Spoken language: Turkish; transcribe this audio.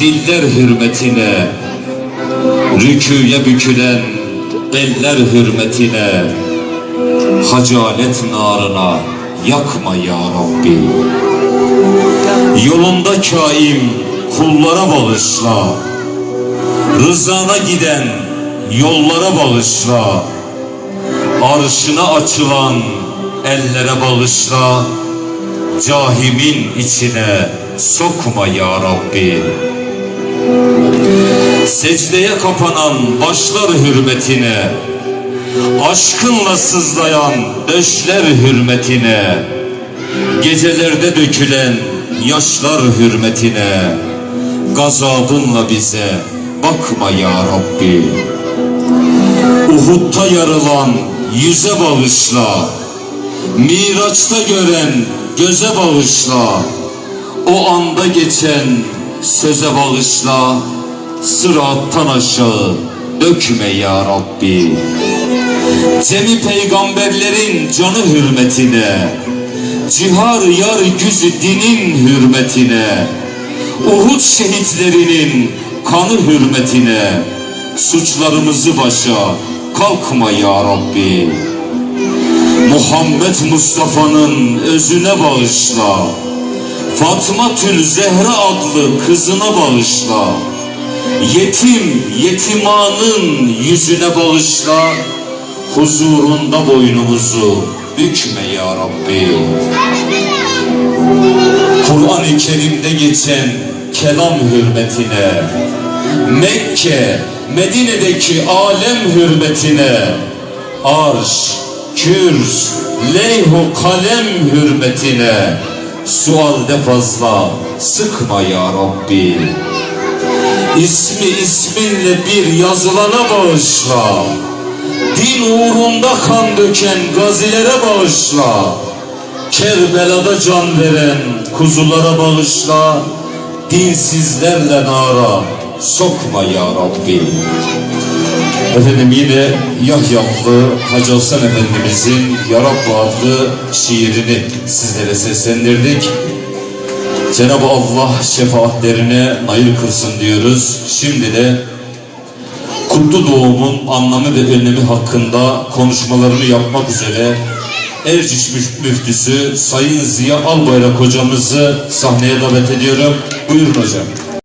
Diller hürmetine Rüküye bükülen eller hürmetine Hacalet narına yakma ya Rabbi. Yolunda kaim kullara bağışla. Rızana giden yollara bağışla. Arşına açılan ellere bağışla. Cahimin içine sokma ya Rabbi. Secdeye kapanan başlar hürmetine Aşkınla sızlayan döşler hürmetine Gecelerde dökülen yaşlar hürmetine Gazabınla bize bakma ya Rabbi. Uhud'da yarılan yüze bağışla Miraç'ta gören göze bağışla O anda geçen söze bağışla Sırattan aşağı dökme ya Rabbi. Cemi peygamberlerin canı hürmetine Cihar yar güzü dinin hürmetine Uhud şehitlerinin kanı hürmetine Suçlarımızı başa kalkma ya Rabbi. Muhammed Mustafa'nın özüne bağışla Fatma Tül Zehra adlı kızına bağışla. Yetim yetimanın yüzüne bağışla. Huzurunda boynumuzu bükme ya Rabbi. Kur'an-ı Kerim'de geçen kelam hürmetine Mekke, Medine'deki alem hürmetine Arş, kürs, leyhu kalem hürmetine Sualde fazla sıkma ya Rabbi. İsmi isminle bir yazılana bağışla. Din uğrunda kan döken gazilere bağışla. Kerbela'da can veren kuzulara bağışla. Dinsizlerle nara sokma ya Rabbi Efendim yine Yahya'lı Hacı Hasan Efendimizin Ya Rabbi adlı şiirini sizlere seslendirdik. Cenab-ı Allah şefaatlerine nail kılsın diyoruz. Şimdi de Kutlu Doğum'un anlamı ve önemi hakkında konuşmalarını yapmak üzere Erciş Müf- Müftüsü Sayın Ziya Albayrak hocamızı sahneye davet ediyorum. Buyurun hocam.